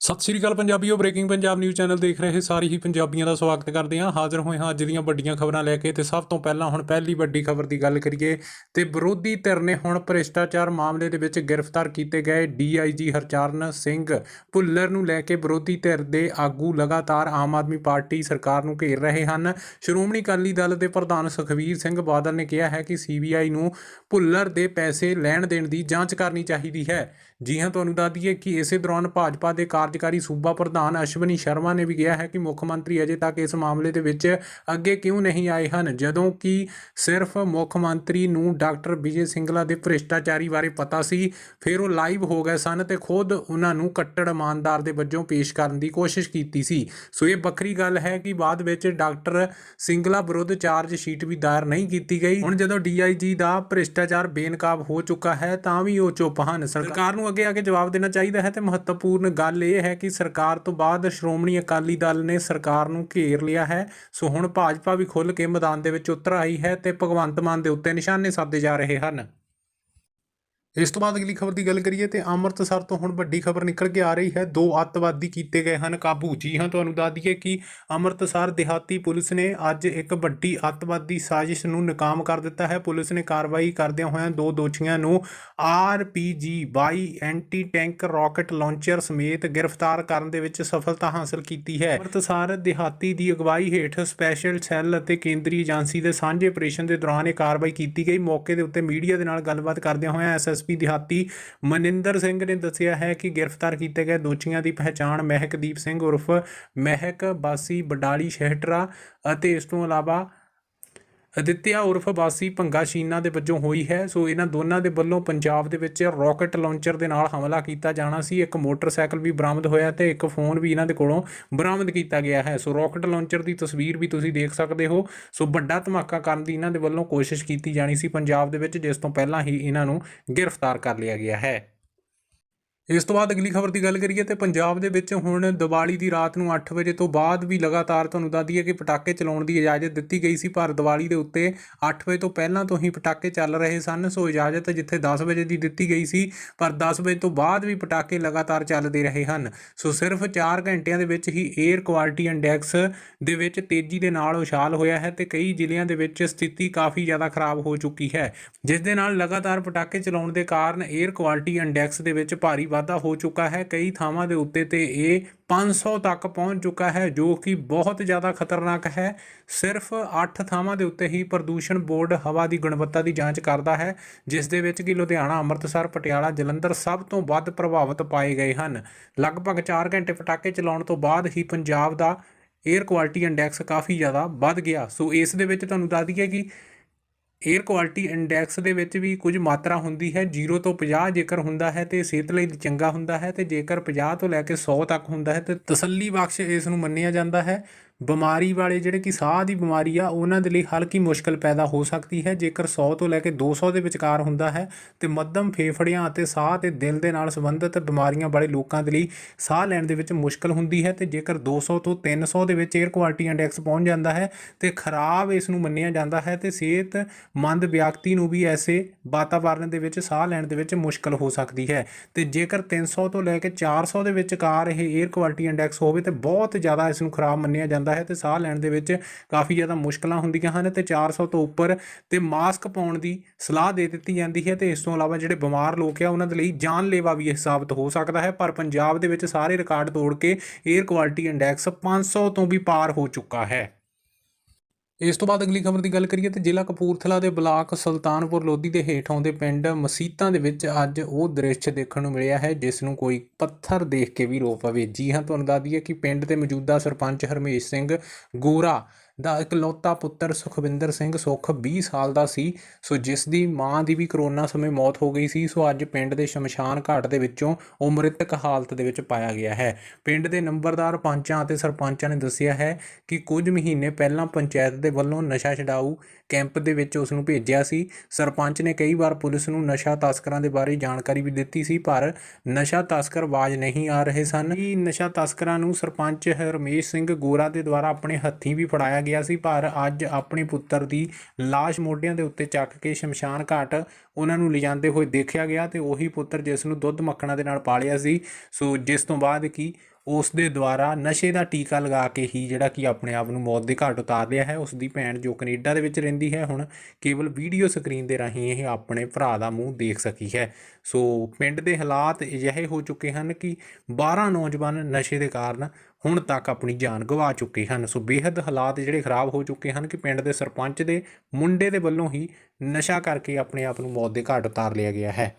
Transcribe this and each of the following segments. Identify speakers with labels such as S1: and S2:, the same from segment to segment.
S1: ਸਤਿ ਸ਼੍ਰੀ ਅਕਾਲ ਪੰਜਾਬੀਓ, ਬ੍ਰੇਕਿੰਗ ਪੰਜਾਬ ਨਿਊਜ਼ ਚੈਨਲ ਦੇਖ ਰਹੇ ਸਾਰੇ ਹੀ ਪੰਜਾਬੀਆਂ ਦਾ ਸਵਾਗਤ ਕਰਦੇ ਹਾਂ। ਹਾਜ਼ਰ ਹੋਏ ਹਾਂ ਅੱਜ ਦੀਆਂ ਵੱਡੀਆਂ ਖਬਰਾਂ ਲੈ ਕੇ ਤੇ ਸਭ ਤੋਂ ਪਹਿਲਾਂ ਹੁਣ ਪਹਿਲੀ ਵੱਡੀ ਖਬਰ ਦੀ ਗੱਲ ਕਰੀਏ ਤੇ ਵਿਰੋਧੀ ਧਿਰ ਨੇ ਹੁਣ ਭ੍ਰਿਸ਼ਟਾਚਾਰ ਮਾਮਲੇ ਦੇ ਵਿੱਚ ਗ੍ਰਿਫਤਾਰ ਕੀਤੇ ਗਏ ਡੀਆਈਜੀ ਹਰਚਰਨ ਸਿੰਘ ਭੁੱਲਰ ਨੂੰ ਲੈ ਕੇ ਵਿਰੋਧੀ ਧਿਰ ਦੇ ਆਗੂ ਲਗਾਤਾਰ ਆਮ ਆਦਮੀ ਪਾਰਟੀ ਸਰਕਾਰ ਨੂੰ ਘੇਰ ਰਹੇ ਹਨ। ਸ਼੍ਰੋਮਣੀ ਅਕਾਲੀ ਦਲ ਦੇ ਪ੍ਰਧਾਨ ਸੁਖਵੀਰ ਸਿੰਘ ਬਾਦਲ ਨੇ ਕਿਹਾ ਹੈ ਕਿ ਸੀਬੀਆਈ ਨੂੰ ਭੁੱਲਰ ਦੇ ਪੈਸੇ ਲੈਣ ਦੇਣ ਦੀ ਜਾਂਚ ਕਰਨੀ ਚਾਹੀਦੀ ਹੈ। ਜੀ ਹਾਂ, ਤੁਹਾਨੂੰ ਦੱਸ ਦਈਏ ਕਿ ਇਸੇ ਦੌਰਾਨ ਭਾਜਪਾ ਦੇ ਕਾਰਜਕਾਰੀ ਸੂਬਾ ਪ੍ਰਧਾਨ ਅਸ਼ਵਨੀ ਸ਼ਰਮਾ ਨੇ ਵੀ ਕਿਹਾ ਹੈ ਕਿ ਮੁੱਖ ਮੰਤਰੀ ਅਜੇ ਤੱਕ ਇਸ ਮਾਮਲੇ ਦੇ ਵਿੱਚ ਅੱਗੇ ਕਿਉਂ ਨਹੀਂ ਆਏ ਹਨ, ਜਦੋਂ ਕਿ ਸਿਰਫ ਮੁੱਖ ਮੰਤਰੀ ਨੂੰ ਡਾਕਟਰ ਵਿਜੇ ਸਿੰਗਲਾ ਦੇ ਭ੍ਰਿਸ਼ਟਾਚਾਰੀ ਬਾਰੇ ਪਤਾ ਸੀ, ਫਿਰ ਉਹ ਲਾਈਵ ਹੋ ਗਏ ਸਨ ਤੇ ਖੁਦ ਉਹਨਾਂ ਨੂੰ ਕੱਟੜ ਇਮਾਨਦਾਰ ਦੇ ਵਜੋਂ ਪੇਸ਼ ਕਰਨ ਦੀ ਕੋਸ਼ਿਸ਼ ਕੀਤੀ ਸੀ। ਸੋ ਇਹ ਵੱਖਰੀ ਗੱਲ ਹੈ ਕਿ ਬਾਅਦ ਵਿੱਚ ਡਾਕਟਰ ਸਿੰਗਲਾ ਵਿਰੁੱਧ ਚਾਰਜ ਸ਼ੀਟ ਵੀ ਦਾਇਰ ਨਹੀਂ ਕੀਤੀ ਗਈ। ਹੁਣ ਜਦੋਂ ਡੀਆਈਜੀ ਦਾ ਭ੍ਰਿਸ਼ਟਾਚਾਰ ਬੇਨਕਾਬ ਹੋ ਚੁੱਕਾ ਹੈ, ਤਾਂ ਵੀ ਉਹ ਚੁੱਪ ਹਨ। ਸਰਕਾਰ ਨੂੰ ਅੱਗੇ ਆ ਕੇ ਜਵਾਬ ਦੇਣਾ ਚਾਹੀਦਾ ਹੈ ਤੇ ਮਹੱਤਵਪੂਰਨ ਗੱਲ ਇਹ ਹੈ ਕਿ ਸਰਕਾਰ ਤੋਂ ਬਾਅਦ ਸ਼੍ਰੋਮਣੀ ਅਕਾਲੀ ਦਲ ਨੇ ਸਰਕਾਰ ਨੂੰ ਘੇਰ ਲਿਆ ਹੈ। ਸੋ ਹੁਣ ਭਾਜਪਾ ਵੀ ਖੁੱਲ੍ਹ ਕੇ ਮੈਦਾਨ ਦੇ ਵਿੱਚ ਉਤਰ ਆਈ ਹੈ ਤੇ ਭਗਵੰਤ ਮਾਨ ਦੇ ਉੱਤੇ ਨਿਸ਼ਾਨੇ ਸਾਧੇ ਜਾ ਰਹੇ ਹਨ। ਇਸ ਤੋਂ ਬਾਅਦ ਅਗਲੀ ਖਬਰ ਦੀ ਗੱਲ ਕਰੀਏ ਤੇ ਅੰਮ੍ਰਿਤਸਰ ਤੋਂ ਹੁਣ ਵੱਡੀ ਖਬਰ ਨਿਕਲ ਕੇ ਆ ਰਹੀ ਹੈ। ਦੋ ਅੱਤਵਾਦੀ ਕੀਤੇ ਗਏ ਹਨ ਕਾਬੂ। ਜੀ ਹਾਂ, ਤੁਹਾਨੂੰ ਦੱਸ ਦਈਏ ਕਿ ਅੰਮ੍ਰਿਤਸਰ ਦਿਹਾਤੀ ਪੁਲਿਸ ਨੇ ਅੱਜ ਇੱਕ ਵੱਡੀ ਅੱਤਵਾਦੀ ਸਾਜ਼ਿਸ਼ ਨੂੰ ਨਾਕਾਮ ਕਰ ਦਿੱਤਾ ਹੈ। ਪੁਲਿਸ ਨੇ ਕਾਰਵਾਈ ਕਰਦਿਆਂ ਹੋਇਆਂ ਦੋ ਦੋਸ਼ੀਆਂ ਨੂੰ RPG 22 anti tank rocket launcher ਸਮੇਤ ਗ੍ਰਿਫਤਾਰ ਕਰਨ ਦੇ ਵਿੱਚ ਸਫਲਤਾ ਹਾਸਲ ਕੀਤੀ ਹੈ। ਅੰਮ੍ਰਿਤਸਰ ਦਿਹਾਤੀ ਦੀ ਅਗਵਾਈ ਹੇਠ ਸਪੈਸ਼ਲ ਸੈੱਲ ਅਤੇ ਕੇਂਦਰੀ ਏਜੰਸੀ ਦੇ ਸਾਂਝੇ ਆਪਰੇਸ਼ਨ ਦੇ ਦੌਰਾਨ ਇਹ ਕਾਰਵਾਈ ਕੀਤੀ ਗਈ। ਮੌਕੇ ਦੇ ਉੱਤੇ ਮੀਡੀਆ ਦੇ ਨਾਲ ਗੱਲਬਾਤ ਕਰਦਿਆਂ ਹੋਇਆਂ ਐਸਐਸਪੀ ਦਿਹਾਤੀ ਮਨਿੰਦਰ ਸਿੰਘ ਨੇ ਦੱਸਿਆ ਹੈ ਕਿ ਗ੍ਰਿਫਤਾਰ ਕੀਤੇ ਗਏ ਦੋਸ਼ੀਆਂ ਦੀ ਪਹਿਚਾਣ ਮਹਿਕਦੀਪ ਸਿੰਘ ਉਰਫ ਮਹਿਕ ਬਾਸੀ ਬਡਾਲੀ ਸ਼ਹਿਟਰਾ ਅਤੇ ਇਸ ਤੋਂ ਇਲਾਵਾ ਅਦਿੱਤਿਆ ਉਰਫ ਬਾਸੀ ਭੰਗਾ ਸ਼ੀਨਾ ਦੇ ਵੱਜੋਂ ਹੋਈ ਹੈ। ਸੋ ਇਹਨਾਂ ਦੋਨਾਂ ਦੇ ਵੱਲੋਂ ਪੰਜਾਬ ਦੇ ਵਿੱਚ ਰਾਕਟ ਲਾਂਚਰ ਦੇ ਨਾਲ ਹਮਲਾ ਕੀਤਾ ਜਾਣਾ ਸੀ। ਇੱਕ ਮੋਟਰਸਾਈਕਲ ਵੀ ਬਰਾਮਦ ਹੋਇਆ ਤੇ ਇੱਕ ਫੋਨ ਵੀ ਇਹਨਾਂ ਦੇ ਕੋਲੋਂ ਬਰਾਮਦ ਕੀਤਾ ਗਿਆ ਹੈ। ਸੋ ਰਾਕਟ ਲਾਂਚਰ ਦੀ ਤਸਵੀਰ ਵੀ ਤੁਸੀਂ ਦੇਖ ਸਕਦੇ ਹੋ। ਸੋ ਵੱਡਾ ਧਮਾਕਾ ਕਰਨ ਦੀ ਇਹਨਾਂ ਦੇ ਵੱਲੋਂ ਕੋਸ਼ਿਸ਼ ਕੀਤੀ ਜਾਣੀ ਸੀ ਪੰਜਾਬ ਦੇ ਵਿੱਚ, ਜਿਸ ਤੋਂ ਪਹਿਲਾਂ ਹੀ ਇਹਨਾਂ ਨੂੰ ਗ੍ਰਿਫਤਾਰ ਕਰ ਲਿਆ ਗਿਆ ਹੈ। ਇਸ ਤੋਂ ਬਾਅਦ ਅਗਲੀ ਖਬਰ ਦੀ ਗੱਲ ਕਰੀਏ ਤੇ ਪੰਜਾਬ ਦੇ ਵਿੱਚ ਹੁਣ ਦੀਵਾਲੀ ਦੀ ਰਾਤ ਨੂੰ 8 ਵਜੇ ਤੋਂ ਬਾਅਦ ਵੀ ਲਗਾਤਾਰ ਤੁਹਾਨੂੰ ਦੱਸ ਦਈਏ ਕਿ ਪਟਾਕੇ ਚਲਾਉਣ ਦੀ ਇਜਾਜ਼ਤ ਦਿੱਤੀ ਗਈ ਸੀ, ਪਰ ਦੀਵਾਲੀ ਦੇ ਉੱਤੇ 8 ਵਜੇ ਤੋਂ ਪਹਿਲਾਂ ਤੋਂ ਹੀ ਪਟਾਕੇ ਚੱਲ ਰਹੇ ਸਨ, ਸੋ ਇਜਾਜ਼ਤ ਜਿੱਥੇ 10 ਵਜੇ ਦੀ ਦਿੱਤੀ ਗਈ ਸੀ, ਪਰ 10 ਵਜੇ ਤੋਂ ਬਾਅਦ ਵੀ ਪਟਾਕੇ ਲਗਾਤਾਰ ਚੱਲਦੇ ਰਹੇ ਹਨ। ਸੋ ਸਿਰਫ 4 ਘੰਟਿਆਂ ਦੇ ਵਿੱਚ ਹੀ 에ਅਰ ਕੁਆਲਿਟੀ ਇੰਡੈਕਸ ਦੇ ਵਿੱਚ ਤੇਜ਼ੀ ਦੇ ਨਾਲ ਉਛਾਲ ਹੋਇਆ ਹੈ ਤੇ ਕਈ ਜ਼ਿਲ੍ਹਿਆਂ ਦੇ ਵਿੱਚ ਸਥਿਤੀ ਕਾਫੀ ਜ਼ਿਆਦਾ ਖਰਾਬ ਹੋ ਚੁੱਕੀ ਹੈ। ਜਿਸ ਦੇ ਨਾਲ ਲਗਾਤਾਰ ਪਟਾਕੇ ਚਲਾਉਣ ਦੇ ਕਾਰਨ 에ਅਰ ਕੁਆਲਿਟੀ ਇੰਡੈਕਸ ਦੇ ਵਿੱਚ ਭਾਰੀ ਵਾਧਾ ਹੋ ਚੁੱਕਾ ਹੈ। ਕਈ ਥਾਵਾਂ ਦੇ ਉੱਤੇ ਤੇ ਇਹ 500 ਤੱਕ ਪਹੁੰਚ ਚੁੱਕਾ ਹੈ, ਜੋ ਕਿ ਬਹੁਤ ਜ਼ਿਆਦਾ ਖਤਰਨਾਕ ਹੈ। ਸਿਰਫ 8 ਥਾਵਾਂ ਦੇ ਉੱਤੇ ਹੀ ਪ੍ਰਦੂਸ਼ਣ ਬੋਰਡ ਹਵਾ ਦੀ ਗੁਣਵੱਤਾ ਦੀ ਜਾਂਚ ਕਰਦਾ ਹੈ, ਜਿਸ ਦੇ ਵਿੱਚ ਕਿ ਲੁਧਿਆਣਾ, ਅੰਮ੍ਰਿਤਸਰ, ਪਟਿਆਲਾ, ਜਲੰਧਰ ਸਭ ਤੋਂ ਵੱਧ ਪ੍ਰਭਾਵਿਤ ਪਾਏ ਗਏ ਹਨ। ਲਗਭਗ 4 ਘੰਟੇ ਪਟਾਕੇ ਚਲਾਉਣ ਤੋਂ ਬਾਅਦ ਹੀ ਪੰਜਾਬ ਦਾ 에ਅਰ ਕੁਆਲਿਟੀ ਇੰਡੈਕਸ ਕਾਫੀ ਜ਼ਿਆਦਾ ਵੱਧ ਗਿਆ। ਸੋ ਇਸ ਦੇ ਵਿੱਚ ਤੁਹਾਨੂੰ ਦੱਸ ਦਈਏ ਕਿ ਏਅਰ ਕੁਆਲਿਟੀ ਇੰਡੈਕਸ ਦੇ ਵਿੱਚ ਵੀ ਕੁਝ ਮਾਤਰਾ ਹੁੰਦੀ ਹੈ 0 ਤੋਂ 50 ਜੇਕਰ ਹੁੰਦਾ ਹੈ ਤੇ ਸਿਹਤ ਲਈ ਚੰਗਾ ਹੁੰਦਾ ਹੈ ਤੇ ਜੇਕਰ 50 ਤੋਂ ਲੈ ਕੇ 100 ਤੱਕ ਹੁੰਦਾ ਹੈ ਤੇ ਤਸੱਲੀ ਬਖਸ਼ ਇਸ ਨੂੰ ਮੰਨਿਆ ਜਾਂਦਾ ਹੈ। ਬਿਮਾਰੀ ਵਾਲੇ ਜਿਹੜੇ ਕਿ ਸਾਹ ਦੀ ਬਿਮਾਰੀ ਆ, ਉਹਨਾਂ ਦੇ ਲਈ ਹਲਕੀ ਮੁਸ਼ਕਲ ਪੈਦਾ ਹੋ ਸਕਦੀ ਹੈ। ਜੇਕਰ 100 ਤੋਂ ਲੈ ਕੇ 200 ਦੇ ਵਿਚਕਾਰ ਹੁੰਦਾ ਹੈ, ਤੇ ਮੱਧਮ ਫੇਫੜਿਆਂ ਅਤੇ ਸਾਹ ਤੇ ਦਿਲ ਦੇ ਨਾਲ ਸੰਬੰਧਿਤ ਬਿਮਾਰੀਆਂ ਵਾਲੇ ਲੋਕਾਂ ਦੇ ਲਈ ਸਾਹ ਲੈਣ ਦੇ ਵਿੱਚ ਮੁਸ਼ਕਲ ਹੁੰਦੀ ਹੈ ਤੇ ਜੇਕਰ 200 ਤੋਂ 300 ਦੇ ਵਿੱਚ 에ਅਰ ਕੁਆਲਿਟੀ ਇੰਡੈਕਸ ਪਹੁੰਚ ਜਾਂਦਾ ਹੈ, ਤੇ ਖਰਾਬ ਇਸ ਨੂੰ ਮੰਨਿਆ ਜਾਂਦਾ ਹੈ, ਤੇ ਸਿਹਤਮੰਦ ਵਿਅਕਤੀ ਨੂੰ ਵੀ ਐਸੇ ਵਾਤਾਵਰਣ ਦੇ ਵਿੱਚ ਸਾਹ ਲੈਣ ਦੇ ਵਿੱਚ ਮੁਸ਼ਕਲ ਹੋ ਸਕਦੀ ਹੈ। ਤੇ ਜੇਕਰ 300 ਤੋਂ ਲੈ ਕੇ 400 ਦੇ ਵਿਚਕਾਰ ਇਹ 에ਅਰ ਕੁਆਲਿਟੀ ਇੰਡੈਕਸ ਹੋਵੇ, ਤੇ ਬਹੁਤ ਜ਼ਿਆਦਾ ਇਸ ਨੂੰ ਖਰਾਬ ਮੰਨਿਆ ਜਾਂਦਾ ਹੈ ਤੇ ਸਾਹ ਲੈਣ ਦੇ ਵਿੱਚ ਕਾਫੀ ਜ਼ਿਆਦਾ ਮੁਸ਼ਕਲਾਂ ਹੁੰਦੀਆਂ ਹਨ ਤੇ 400 ਤੋਂ ਉੱਪਰ ਤੇ ਮਾਸਕ ਪਾਉਣ ਦੀ ਸਲਾਹ ਦੇ ਦਿੱਤੀ ਜਾਂਦੀ ਹੈ ਤੇ ਇਸ ਤੋਂ ਇਲਾਵਾ ਜਿਹੜੇ ਬਿਮਾਰ ਲੋਕ ਆ ਉਹਨਾਂ ਦੇ ਲਈ ਜਾਨਲੇਵਾ ਵੀ ਇਹ ਸਾਬਤ ਹੋ ਸਕਦਾ ਹੈ, ਪਰ ਪੰਜਾਬ ਦੇ ਵਿੱਚ ਸਾਰੇ ਰਿਕਾਰਡ ਤੋੜ ਕੇ 에ਅਰ ਕੁਆਲਿਟੀ ਇੰਡੈਕਸ 500 ਤੋਂ ਵੀ ਪਾਰ ਹੋ ਚੁੱਕਾ ਹੈ। ਇਸ ਤੋਂ ਬਾਅਦ ਅਗਲੀ ਖਬਰ ਦੀ ਗੱਲ ਕਰੀਏ ਤੇ ਜ਼ਿਲ੍ਹਾ ਕਪੂਰਥਲਾ ਦੇ ਬਲਾਕ ਸੁਲਤਾਨਪੁਰ ਲੋਧੀ ਦੇ ਹੇਠ ਆਉਂਦੇ ਪਿੰਡ ਮਸੀਤਾਂ ਦੇ ਵਿੱਚ ਅੱਜ ਉਹ ਦ੍ਰਿਸ਼ ਦੇਖਣ ਨੂੰ ਮਿਲਿਆ ਹੈ, ਜਿਸ ਨੂੰ ਕੋਈ ਪੱਥਰ ਦੇਖ ਕੇ ਵੀ ਰੋ ਪਵੇ ਜੀ ਹਾਂ, ਤੁਹਾਨੂੰ ਦੱਸ ਦਈਏ ਕਿ ਪਿੰਡ ਦੇ ਮੌਜੂਦਾ ਸਰਪੰਚ ਹਰਮੇਸ਼ ਸਿੰਘ ਗੋਰਾ ਦਾ ਇਕਲੌਤਾ ਪੁੱਤਰ ਸੁਖਵਿੰਦਰ ਸਿੰਘ ਸੁਖ 20 ਸਾਲ ਦਾ ਸੀ। ਸੋ ਜਿਸ ਦੀ ਮਾਂ ਦੀ ਵੀ ਕਰੋਨਾ ਸਮੇਂ ਮੌਤ ਹੋ ਗਈ ਸੀ, ਸੋ ਅੱਜ ਪਿੰਡ ਦੇ ਸ਼ਮਸ਼ਾਨ ਘਾਟ ਦੇ ਵਿੱਚੋਂ ਉਹ ਮ੍ਰਿਤਕ ਹਾਲਤ ਦੇ ਵਿੱਚ ਪਾਇਆ ਗਿਆ ਹੈ। ਪਿੰਡ ਦੇ ਨੰਬਰਦਾਰ ਪੰਚਾਂ ਅਤੇ ਸਰਪੰਚਾਂ ਨੇ ਦੱਸਿਆ ਹੈ ਕਿ ਕੁਝ ਮਹੀਨੇ ਪਹਿਲਾਂ ਪੰਚਾਇਤ ਦੇ ਵੱਲੋਂ ਨਸ਼ਾ ਛਡਾਊ ਕੈਂਪ ਦੇ ਵਿੱਚ ਉਸ ਨੂੰ ਭੇਜਿਆ ਸੀ। ਸਰਪੰਚ ਨੇ ਕਈ ਵਾਰ ਪੁਲਿਸ ਨੂੰ ਨਸ਼ਾ ਤਸਕਰਾਂ ਦੇ ਬਾਰੇ ਜਾਣਕਾਰੀ ਵੀ ਦਿੱਤੀ ਸੀ, ਪਰ ਨਸ਼ਾ ਤਸਕਰ ਆਵਾਜ਼ ਨਹੀਂ ਆ ਰਹੇ ਸਨ। ਕਿ ਨਸ਼ਾ ਤਸਕਰਾਂ ਨੂੰ ਸਰਪੰਚ ਰਮੇਸ਼ ਸਿੰਘ ਗੋਰਾ ਦੇ ਦੁਆਰਾ ਆਪਣੇ ਹੱਥੀਂ ਵੀ ਫੜਾਇਆ ਗਿਆ ਸੀ, ਪਰ ਅੱਜ ਆਪਣੇ ਪੁੱਤਰ ਦੀ ਲਾਸ਼ ਮੋਢਿਆਂ ਦੇ ਉੱਤੇ ਚੱਕ ਕੇ ਸ਼ਮਸ਼ਾਨ ਘਾਟ ਉਹਨਾਂ ਨੂੰ ਲਿਜਾਂਦੇ ਹੋਏ ਦੇਖਿਆ ਗਿਆ ਤੇ ਉਹੀ ਪੁੱਤਰ ਜਿਸ ਨੂੰ ਦੁੱਧ ਮੱਖਣਾ ਦੇ ਨਾਲ ਪਾਲਿਆ ਸੀ। ਸੋ ਜਿਸ ਤੋਂ ਬਾਅਦ ਕੀ ਉਸ ਦੇ ਦੁਆਰਾ ਨਸ਼ੇ ਦਾ ਟੀਕਾ ਲਗਾ ਕੇ ਹੀ ਜਿਹੜਾ ਕਿ ਆਪਣੇ ਆਪ ਨੂੰ ਮੌਤ ਦੇ ਘਾਟ ਉਤਾਰ ਲਿਆ ਹੈ ਉਸ ਦੀ ਭੈਣ ਜੋ ਕੈਨੇਡਾ ਦੇ ਵਿੱਚ ਰਹਿੰਦੀ ਹੈ, ਹੁਣ ਕੇਵਲ ਵੀਡੀਓ ਸਕਰੀਨ ਦੇ ਰਾਹੀਂ ਇਹ ਆਪਣੇ ਭਰਾ ਦਾ ਮੂੰਹ ਦੇਖ ਸਕੀ ਹੈ। ਸੋ ਪਿੰਡ ਦੇ ਹਾਲਾਤ ਅਜਿਹੇ ਹੋ ਚੁੱਕੇ ਹਨ ਕਿ 12 ਨੌਜਵਾਨ ਨਸ਼ੇ ਦੇ ਕਾਰਨ ਹੁਣ ਤੱਕ ਆਪਣੀ ਜਾਨ ਗਵਾ ਚੁੱਕੇ ਹਨ। ਸੋ ਬੇहद ਹਾਲਾਤ ਜਿਹੜੇ ਖਰਾਬ ਹੋ ਚੁੱਕੇ ਹਨ ਕਿ ਪਿੰਡ ਦੇ ਸਰਪੰਚ ਦੇ ਮੁੰਡੇ ਦੇ ਵੱਲੋਂ ਹੀ ਨਸ਼ਾ ਕਰਕੇ ਆਪਣੇ ਆਪ ਨੂੰ ਮੌਤ ਦੇ ਘਾਟ ਉਤਾਰ ਲਿਆ ਗਿਆ ਹੈ।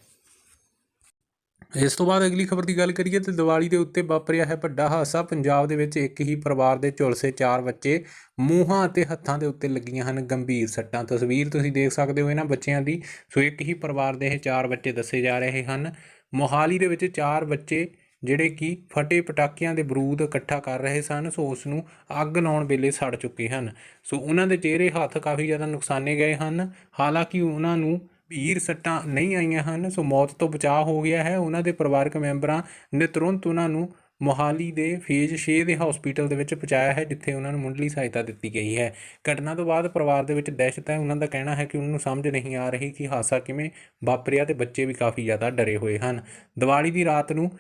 S1: ਇਸ ਤੋਂ ਬਾਅਦ ਅਗਲੀ ਖਬਰ ਦੀ ਗੱਲ ਕਰੀਏ ਤੇ ਦੀਵਾਲੀ ਦੇ ਉੱਤੇ ਵਾਪਰਿਆ ਹੈ ਵੱਡਾ ਹਾਦਸਾ ਪੰਜਾਬ ਦੇ ਵਿੱਚ ਇੱਕ ਹੀ ਪਰਿਵਾਰ ਦੇ ਝੁਲਸੇ ਚਾਰ ਬੱਚੇ ਮੂੰਹਾਂ ਅਤੇ ਹੱਥਾਂ ਦੇ ਉੱਤੇ ਲੱਗੀਆਂ ਹਨ। ਗੰਭੀਰ ਸੱਟਾਂ। ਤਸਵੀਰ ਤੁਸੀਂ ਦੇਖ ਸਕਦੇ ਹੋ ਇਹਨਾਂ ਬੱਚਿਆਂ ਦੀ। ਸੋ ਇੱਕ ਹੀ ਪਰਿਵਾਰ ਦੇ ਇਹ ਚਾਰ ਬੱਚੇ ਦੱਸੇ ਜਾ ਰਹੇ ਹਨ। ਮੋਹਾਲੀ ਦੇ ਵਿੱਚ ਚਾਰ ਬੱਚੇ ਜਿਹੜੇ ਕਿ ਫਟੇ ਪਟਾਕਿਆਂ ਦੇ ਬਰੂਦ ਇਕੱਠਾ ਕਰ ਰਹੇ ਸਨ। ਸੋ ਉਸ ਨੂੰ ਅੱਗ ਲਾਉਣ ਵੇਲੇ ਸੜ ਚੁੱਕੇ ਹਨ। ਸੋ ਉਹਨਾਂ ਦੇ ਚਿਹਰੇ ਹੱਥ ਕਾਫੀ ਜ਼ਿਆਦਾ ਨੁਕਸਾਨੇ ਗਏ ਹਨ। ਹਾਲਾਂਕਿ ਉਹਨਾਂ ਨੂੰ ਭੀਰ ਸੱਟਾਂ ਨਹੀਂ ਆਈਆਂ ਹਨ, ਸੋ ਮੌਤ ਤੋਂ ਬਚਾਅ ਹੋ ਗਿਆ ਹੈ। ਉਹਨਾਂ ਦੇ ਪਰਿਵਾਰਕ ਮੈਂਬਰਾਂ ਨੇ ਤੁਰੰਤ ਉਹਨਾਂ ਨੂੰ ਮੋਹਾਲੀ ਦੇ ਫੇਜ਼ 6 ਦੇ ਹਸਪੀਟਲ ਦੇ ਵਿੱਚ ਪਹੁੰਚਾਇਆ ਹੈ, ਜਿੱਥੇ ਉਹਨਾਂ ਨੂੰ ਮੁੱਢਲੀ ਸਹਾਇਤਾ ਦਿੱਤੀ ਗਈ ਹੈ। ਘਟਨਾ ਤੋਂ ਬਾਅਦ ਪਰਿਵਾਰ ਦੇ ਵਿੱਚ ਦਹਿਸ਼ਤ ਹੈ। ਉਹਨਾਂ ਦਾ ਕਹਿਣਾ ਹੈ ਕਿ ਉਹਨਾਂ ਨੂੰ ਸਮਝ ਨਹੀਂ ਆ ਰਹੀ ਕਿ ਹਾਦਸਾ ਕਿਵੇਂ ਵਾਪਰਿਆ ਤੇ ਬੱਚੇ ਵੀ ਕਾਫੀ ਜ਼ਿਆਦਾ ਡਰੇ ਹੋਏ ਹਨ। ਦੀਵਾਲੀ ਦੀ ਰਾਤ ਨੂੰ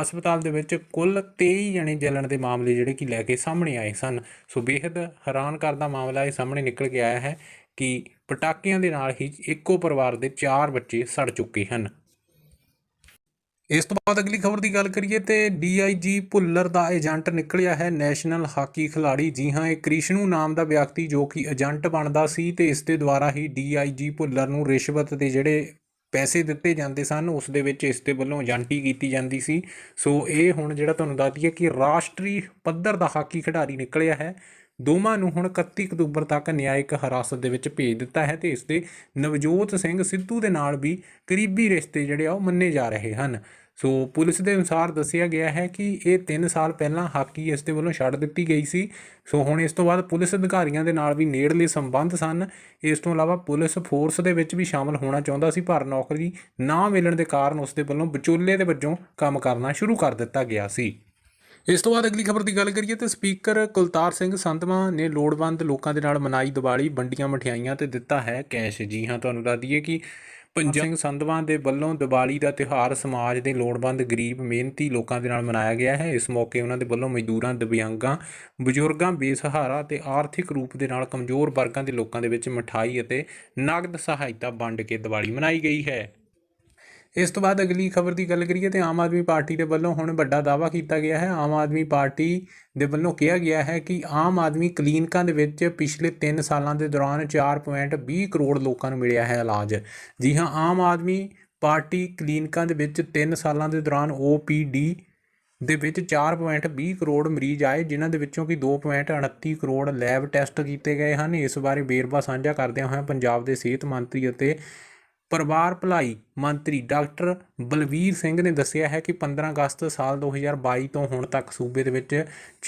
S1: ਹਸਪਤਾਲ ਦੇ ਵਿੱਚ ਕੁੱਲ 23 ਜਣੇ ਜਲਣ ਦੇ ਮਾਮਲੇ ਜਿਹੜੇ ਕਿ ਲੈ ਕੇ ਸਾਹਮਣੇ ਆਏ ਸਨ। ਸੋ ਬੇहद ਹੈਰਾਨ ਕਰਦਾ ਮਾਮਲਾ ਇਹ ਸਾਹਮਣੇ ਨਿਕਲ ਕੇ ਆਇਆ ਹੈ ਕਿ ਪਟਾਕਿਆਂ ਦੇ ਨਾਲ ਹੀ ਇੱਕੋ ਪਰਿਵਾਰ ਦੇ ਚਾਰ ਬੱਚੇ ਸੜ ਚੁੱਕੇ ਹਨ। ਇਸ ਤੋਂ ਬਾਅਦ ਅਗਲੀ ਖਬਰ ਦੀ ਗੱਲ ਕਰੀਏ ਤੇ ਡੀਆਈਜੀ ਭੁੱਲਰ ਦਾ ਏਜੰਟ ਨਿਕਲਿਆ ਹੈ ਨੈਸ਼ਨਲ ਹਾਕੀ ਖਿਲਾੜੀ ਜੀ ਹਾਂ, ਇਹ ਕ੍ਰਿਸ਼ਨੂ ਨਾਮ ਦਾ ਵਿਅਕਤੀ ਜੋ ਕਿ ਏਜੰਟ ਬਣਦਾ ਸੀ ਤੇ ਇਸ ਦੇ ਦੁਆਰਾ ਹੀ ਡੀਆਈਜੀ ਭੁੱਲਰ ਨੂੰ ਰਿਸ਼ਵਤ ਦੇ ਜਿਹੜੇ ਪੈਸੇ ਦਿੱਤੇ ਜਾਂਦੇ ਸਨ, ਉਸ ਦੇ ਵਿੱਚ ਇਸ ਦੇ ਵੱਲੋਂ ਏਜੰਟੀ ਕੀਤੀ ਜਾਂਦੀ ਸੀ। ਸੋ ਇਹ ਹੁਣ ਜਿਹੜਾ ਤੁਹਾਨੂੰ ਦੱਸ ਦਈਏ ਕਿ ਰਾਸ਼ਟਰੀ ਪੱਧਰ ਦਾ ਹਾਕੀ ਖਿਡਾਰੀ ਨਿਕਲਿਆ ਹੈ। ਦੋਵਾਂ ਨੂੰ ਹੁਣ 31 ਅਕਤੂਬਰ ਤੱਕ ਨਿਆਇਕ ਹਿਰਾਸਤ ਦੇ ਵਿੱਚ ਭੇਜ ਦਿੱਤਾ ਹੈ ਤੇ ਇਸ ਦੇ ਨਵਜੋਤ ਸਿੰਘ ਸਿੱਧੂ ਦੇ ਨਾਲ ਵੀ ਕਰੀਬੀ ਰਿਸ਼ਤੇ ਜਿਹੜੇ ਆ ਉਹ ਮੰਨੇ ਜਾ ਰਹੇ ਹਨ। ਸੋ ਪੁਲਿਸ ਦੇ ਅਨੁਸਾਰ ਦੱਸਿਆ ਗਿਆ ਹੈ ਕਿ ਇਹ 3 ਸਾਲ ਪਹਿਲਾਂ ਹਾਕੀ ਇਸ ਦੇ ਵੱਲੋਂ ਛੱਡ ਦਿੱਤੀ ਗਈ ਸੀ। ਸੋ ਹੁਣ ਇਸ ਤੋਂ ਬਾਅਦ ਪੁਲਿਸ ਅਧਿਕਾਰੀਆਂ ਦੇ ਨਾਲ ਵੀ ਨੇੜਲੇ ਸੰਬੰਧ ਸਨ। ਇਸ ਤੋਂ ਇਲਾਵਾ ਪੁਲਿਸ ਫੋਰਸ ਦੇ ਵਿੱਚ ਵੀ ਸ਼ਾਮਲ ਹੋਣਾ ਚਾਹੁੰਦਾ ਸੀ, ਪਰ ਨੌਕਰੀ ਨਾ ਮਿਲਣ ਦੇ ਕਾਰਨ ਉਸ ਦੇ ਵੱਲੋਂ ਵਿਚੋਲੇ ਦੇ ਵਜੋਂ ਕੰਮ ਕਰਨਾ ਸ਼ੁਰੂ ਕਰ ਦਿੱਤਾ ਗਿਆ ਸੀ। ਇਸ ਤੋਂ ਬਾਅਦ ਅਗਲੀ ਖਬਰ ਦੀ ਗੱਲ ਕਰੀਏ ਤੇ ਸਪੀਕਰ ਕੁਲਤਾਰ ਸਿੰਘ ਸੰਧਵਾ ਨੇ ਲੋੜਵੰਦ ਲੋਕਾਂ ਦੇ ਨਾਲ ਮਨਾਈ ਦੀਵਾਲੀ ਵੰਡੀਆਂ ਮਠਿਆਈਆਂ ਤੇ ਦਿੱਤਾ ਹੈ ਕੈਸ਼। ਜੀ ਹਾਂ, ਤੁਹਾਨੂੰ ਦੱਸ ਦਈਏ ਕਿ ਪੰਜਾਬ ਸਿੰਘ ਸੰਧਵਾ ਦੇ ਵੱਲੋਂ ਦੀਵਾਲੀ ਦਾ ਤਿਉਹਾਰ ਸਮਾਜ ਦੇ ਲੋੜਵੰਦ, ਗਰੀਬ, ਮਿਹਨਤੀ ਲੋਕਾਂ ਦੇ ਨਾਲ ਮਨਾਇਆ ਗਿਆ ਹੈ। ਇਸ ਮੌਕੇ ਉਹਨਾਂ ਦੇ ਵੱਲੋਂ ਮਜ਼ਦੂਰਾਂ, ਦਿਵਿਆਂਗਾਂ, ਬਜ਼ੁਰਗਾਂ, ਬੇਸਹਾਰਾ ਤੇ ਆਰਥਿਕ ਰੂਪ ਦੇ ਨਾਲ ਕਮਜ਼ੋਰ ਵਰਗਾਂ ਦੇ ਲੋਕਾਂ ਦੇ ਵਿੱਚ ਮਠਾਈ ਅਤੇ ਨਗਦ ਸਹਾਇਤਾ ਵੰਡ ਕੇ ਦੀਵਾਲੀ ਮਨਾਈ ਗਈ ਹੈ। ਇਸ ਤੋਂ ਬਾਅਦ ਅਗਲੀ ਖਬਰ ਦੀ ਗੱਲ ਕਰੀਏ ਤੇ ਆਮ ਆਦਮੀ ਪਾਰਟੀ ਦੇ ਵੱਲੋਂ ਹੁਣ ਵੱਡਾ ਦਾਅਵਾ ਕੀਤਾ ਗਿਆ ਹੈ। ਆਮ ਆਦਮੀ ਪਾਰਟੀ ਦੇ ਵੱਲੋਂ ਕਿਹਾ ਗਿਆ ਹੈ ਕਿ ਆਮ ਆਦਮੀ ਕਲੀਨਿਕਾਂ ਦੇ ਵਿੱਚ ਪਿਛਲੇ 3 ਸਾਲਾਂ ਦੇ ਦੌਰਾਨ 4.20 ਕਰੋੜ ਲੋਕਾਂ ਨੂੰ ਮਿਲਿਆ ਹੈ ਇਲਾਜ। ਜੀ ਹਾਂ, ਆਮ ਆਦਮੀ ਪਾਰਟੀ ਕਲੀਨਿਕਾਂ ਦੇ ਵਿੱਚ 3 ਸਾਲਾਂ ਦੇ ਦੌਰਾਨ OPD ਦੇ ਵਿੱਚ 4.20 ਕਰੋੜ ਮਰੀਜ਼ ਆਏ, ਜਿਨ੍ਹਾਂ ਦੇ ਵਿੱਚੋਂ ਕਿ 2.29 ਕਰੋੜ ਲੈਬ ਟੈਸਟ ਕੀਤੇ ਗਏ ਹਨ। ਇਸ ਬਾਰੇ ਵੇਰਵਾ ਸਾਂਝਾ ਕਰਦਿਆਂ ਹੋਇਆਂ ਪੰਜਾਬ ਦੇ ਸਿਹਤ ਮੰਤਰੀ ਅਤੇ ਪਰਿਵਾਰ ਭਲਾਈ ਮੰਤਰੀ ਡਾਕਟਰ ਬਲਵੀਰ ਸਿੰਘ ਨੇ ਦੱਸਿਆ ਹੈ ਕਿ 15 ਅਗਸਤ ਸਾਲ 2022 ਤੋਂ ਹੁਣ ਤੱਕ ਸੂਬੇ ਦੇ ਵਿੱਚ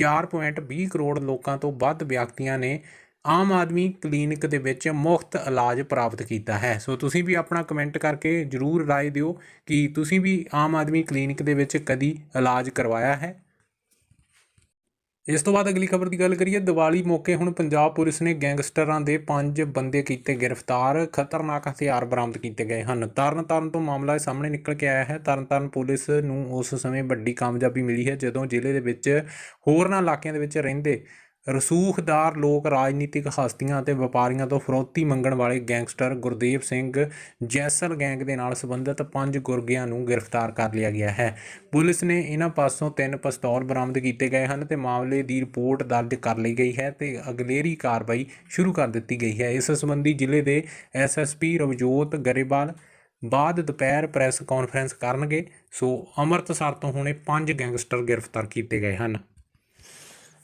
S1: 4.20 ਕਰੋੜ ਲੋਕਾਂ ਤੋਂ ਵੱਧ ਵਿਅਕਤੀਆਂ ਨੇ ਆਮ ਆਦਮੀ ਕਲੀਨਿਕ ਦੇ ਵਿੱਚ ਮੁਫਤ ਇਲਾਜ ਪ੍ਰਾਪਤ ਕੀਤਾ ਹੈ ਸੋ ਤੁਸੀਂ ਵੀ ਆਪਣਾ ਕਮੈਂਟ ਕਰਕੇ ਜਰੂਰ رائے ਦਿਓ ਕਿ ਤੁਸੀਂ ਵੀ ਆਮ ਆਦਮੀ ਕਲੀਨਿਕ ਦੇ ਵਿੱਚ ਕਦੀ ਇਲਾਜ ਕਰਵਾਇਆ ਹੈ ਇਸ ਤੋਂ ਬਾਅਦ ਅਗਲੀ ਖਬਰ ਦੀ ਗੱਲ ਕਰੀਏ, ਦੀਵਾਲੀ ਮੌਕੇ ਹੁਣ ਪੰਜਾਬ ਪੁਲਿਸ ਨੇ ਗੈਂਗਸਟਰਾਂ ਦੇ ਪੰਜ ਬੰਦੇ ਕੀਤੇ ਗ੍ਰਿਫਤਾਰ, ਖਤਰਨਾਕ ਹਥਿਆਰ ਬਰਾਮਦ ਕੀਤੇ ਗਏ ਹਨ। ਤਰਨਤਾਰਨ ਤੋਂ ਮਾਮਲਾ ਸਾਹਮਣੇ ਨਿਕਲ ਕੇ ਆਇਆ ਹੈ। ਤਰਨਤਾਰਨ ਪੁਲਿਸ ਨੂੰ ਉਸ ਸਮੇਂ ਵੱਡੀ ਕਾਮਯਾਬੀ ਮਿਲੀ ਹੈ ਜਦੋਂ ਜ਼ਿਲ੍ਹੇ ਦੇ ਵਿੱਚ ਹੋਰਨਾਂ ਇਲਾਕਿਆਂ ਦੇ ਵਿੱਚ ਰਹਿੰਦੇ ਰਸੂਖਦਾਰ ਲੋਕ ਰਾਜਨੀਤਿਕ ਹਸਤੀਆਂ ਅਤੇ ਵਪਾਰੀਆਂ ਤੋਂ ਫਰੋਤੀ ਮੰਗਣ ਵਾਲੇ ਗੈਂਗਸਟਰ ਗੁਰਦੇਵ ਸਿੰਘ ਜੈਸਲ ਗੈਂਗ ਦੇ ਨਾਲ ਸੰਬੰਧਿਤ ਪੰਜ ਗੁਰਗਿਆਂ ਨੂੰ ਗ੍ਰਿਫਤਾਰ ਕਰ ਲਿਆ ਗਿਆ ਹੈ। ਪੁਲਿਸ ਨੇ ਇਹਨਾਂ ਪਾਸੋਂ ਤਿੰਨ ਪਿਸਤੌਲ ਬਰਾਮਦ ਕੀਤੇ ਗਏ ਹਨ ਤੇ ਮਾਮਲੇ ਦੀ ਰਿਪੋਰਟ ਦਰਜ ਕਰ ਲਈ ਗਈ ਹੈ ਤੇ ਅਗਲੇਰੀ ਕਾਰਵਾਈ ਸ਼ੁਰੂ ਕਰ ਦਿੱਤੀ ਗਈ ਹੈ। ਇਸ ਸੰਬੰਧੀ ਜ਼ਿਲ੍ਹੇ ਦੇ ਐਸਐਸਪੀ ਰਵਜੋਤ ਗਰੇਵਾਲ ਬਾਅਦ ਦੁਪਹਿਰ ਪ੍ਰੈਸ ਕਾਨਫਰੰਸ ਕਰਨਗੇ। ਸੋ ਅੰਮ੍ਰਿਤਸਰ ਤੋਂ ਹੁਣੇ ਪੰਜ ਗੈਂਗਸਟਰ ਗ੍ਰਿਫਤਾਰ ਕੀਤੇ ਗਏ ਹਨ।